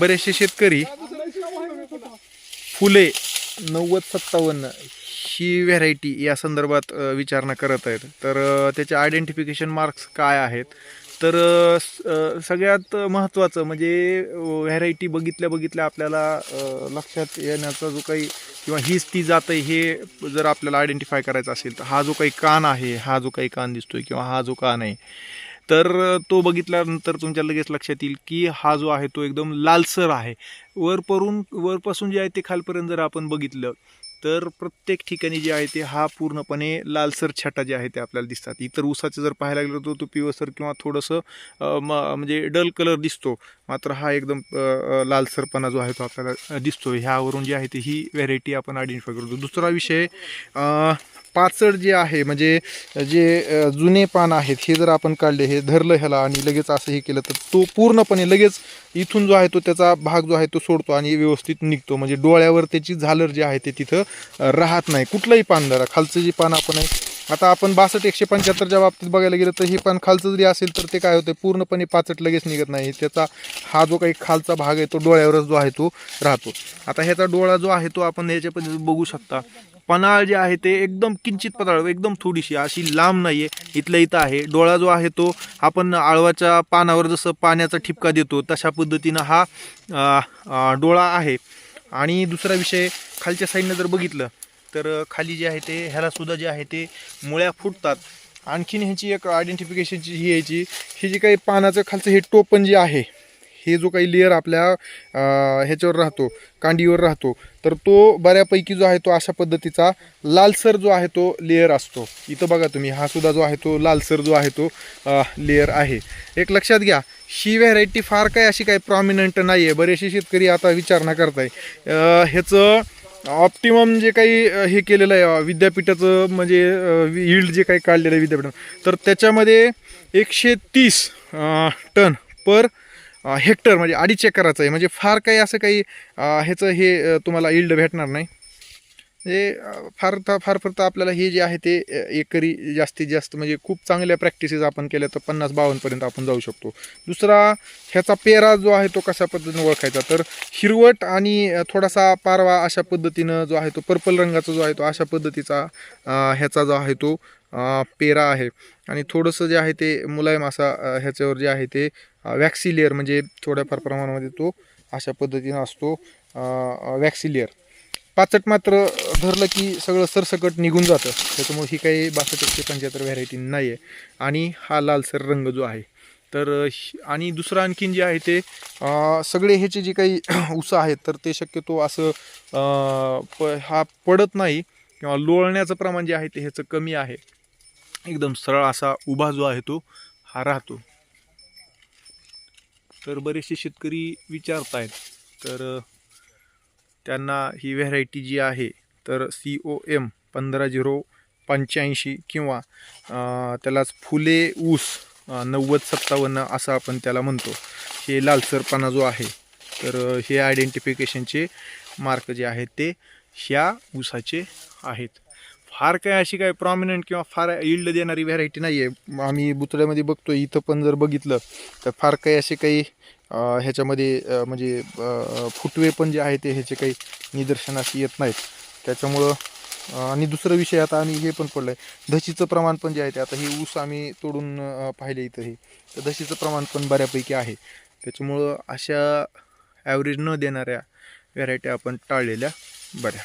बरेचसे शेतकरी फुले नव्वद सत्तावन्न ही व्हरायटी या संदर्भात विचारणा करत आहेत. तर त्याचे आयडेंटिफिकेशन मार्क्स काय आहेत? तर सगळ्यात महत्त्वाचं म्हणजे व्हरायटी बघितल्या बघितल्या आपल्याला लक्षात येण्याचा जो काही किंवा हीच ती जात आहे हे जर आपल्याला आयडेंटिफाय करायचं असेल तर हा जो काही कान आहे हा जो काही कान दिसतोय किंवा हा जो कान आहे तर तो बघितल्यानंतर तुमच्या लगेच लक्षात येईल की हा जो आहे तो एकदम लालसर आहे. वरपरून वरपासून जे आहे ते खालपर्यंत जर आपण बघितलं तर प्रत्येक ठिकाणी जे आहे ते हा पूर्णपणे लालसर छटा जे आहे ते आपल्याला दिसतात. इतर उसाचं जर पाहायला गेलं तर तो पिवसर किंवा थोडंसं म म्हणजे डल कलर दिसतो. मात्र हा एकदम लालसरपणा जो आहे तो आपल्याला दिसतो ह्यावरून जे आहे ते ही व्हेरायटी आपण आयडेंटिफाय करतो. दुसरा विषय पाचड जे आहे म्हणजे जे जुने पान आहेत हे जर आपण काढले हे धरलं ह्याला आणि लगेच असं हे केलं तर तो पूर्णपणे लगेच इथून जो आहे तो त्याचा भाग जो आहे तो सोडतो आणि व्यवस्थित निघतो. म्हणजे डोळ्यावर त्याची झालर जे आहे ते तिथं राहत नाही. कुठलंही पान धरा. खालचं जे पान आपण आहे आता आपण बासष्ट एकशे पंच्याहत्तरच्या बाबतीत बघायला गेलं तर हे पान खालचं जरी असेल तर ते काय होतं पूर्णपणे पाचट लगेच निघत नाही. त्याचा हा जो काही खालचा भाग आहे तो डोळ्यावरच जो आहे तो राहतो. आता ह्याचा डोळा जो आहे तो आपण ह्याच्या पद्धतीत बघू शकता. पन्हाळ जे आहे ते एकदम किंचित पदाळ एकदम थोडीशी अशी लांब नाही आहे इथल्या इथं आहे. डोळा जो आहे तो आपण आळवाच्या पानावर जसं पाण्याचा ठिपका देतो तशा पद्धतीनं हा डोळा आहे. आणि दुसरा विषय खालच्या साईडनं जर बघितलं तर खाली जे आहे ते ह्यालासुद्धा जे आहे ते मुळ्या फुटतात. आणखीन ह्याची एक आयडेंटिफिकेशनची ही यायची ही जी काही पानाचं खालचं हे टोपण जे आहे हे जो काही लेअर आपल्या ह्याच्यावर राहतो कांडीवर राहतो तर तो बऱ्यापैकी जो आहे तो अशा पद्धतीचा लालसर जो आहे तो लेअर असतो. इथं बघा तुम्ही हा सुद्धा जो आहे तो लालसर जो आहे तो लेअर आहे. एक लक्षात घ्या ही व्हेरायटी फार काय अशी काही प्रॉमिनंट नाही आहे बरेचसे शेतकरी आता विचारणा करताय. ह्याचं ऑप्टिमम जे काही हे केलेलं आहे विद्यापीठाचं म्हणजे यील्ड जे काही काढलेलं आहे विद्यापीठानं तर त्याच्यामध्ये एकशे तीस टन पर हेक्टर म्हणजे अडीच एकराचं आहे. म्हणजे फार काही असं काही ह्याचं हे तुम्हाला यील्ड भेटणार नाही. म्हणजे फार तर फार फक्त आपल्याला हे जे आहे ते एकरी जास्तीत जास्त म्हणजे खूप चांगल्या प्रॅक्टिसेस आपण केल्या तर पन्नास बावन्नपर्यंत आपण जाऊ शकतो. दुसरा ह्याचा पेरा जो आहे तो कशा पद्धतीने ओळखायचा? तर हिरवट आणि थोडासा पारवा अशा पद्धतीनं जो आहे तो पर्पल रंगाचा जो आहे तो अशा पद्धतीचा ह्याचा जो आहे तो पेरा आहे. आणि थोडंसं जे आहे ते मुलायम असा ह्याच्यावर जे आहे ते वॅक्सिलियर म्हणजे थोड्याफार प्रमाणामध्ये तो अशा पद्धतीनं असतो वॅक्सिलियर पाचट मात्र धरलं की सगळं सरसकट निघून जातं. त्याच्यामुळे ही काही बासष्ट एकशे पंच्याहत्तर व्हॅरायटी नाही आहे आणि हा लालसर रंग जो आहे तर आणि दुसरं आणखीन जे आहे ते सगळे ह्याचे जे काही उसा आहेत तर ते शक्यतो असं प हा पडत नाही. किंवा लोळण्याचं प्रमाण जे आहे ते ह्याचं कमी आहे. एकदम सरळ असा उभा जो आहे तो हा राहतो. तर बरेचसे शेतकरी विचारतायत तर त्यांना ही व्हेरायटी जी आहे तर सी ओ एम पंधरा झिरो पंच्याऐंशी किंवा त्यालाच फुले ऊस नव्वद सत्तावन्न असं आपण त्याला म्हणतो. हे लालसरपणा जो आहे तर हे आयडेंटिफिकेशनचे मार्क जे आहेत ते ह्या ऊसाचे आहेत. फार काही अशी काय प्रॉमिनंट किंवा फार इल्ड देणारी व्हरायटी नाही आहे आम्ही बुतड्यामध्ये बघतो इथं पण जर बघितलं तर फार काही असे काही ह्याच्यामध्ये म्हणजे फुटवे पण जे आहे ते ह्याचे काही निदर्शनास येत नाहीत. त्याच्यामुळं आणि दुसरं विषय आता आणि हे पण पडलं आहे धशीचं प्रमाण पण जे आहे ते आता हे ऊस आम्ही तोडून पाहिले इथं हे. तर धशीचं प्रमाण पण बऱ्यापैकी आहे. त्याच्यामुळं अशा ॲव्हरेज न देणाऱ्या व्हरायटी आपण टाळलेल्या बऱ्या.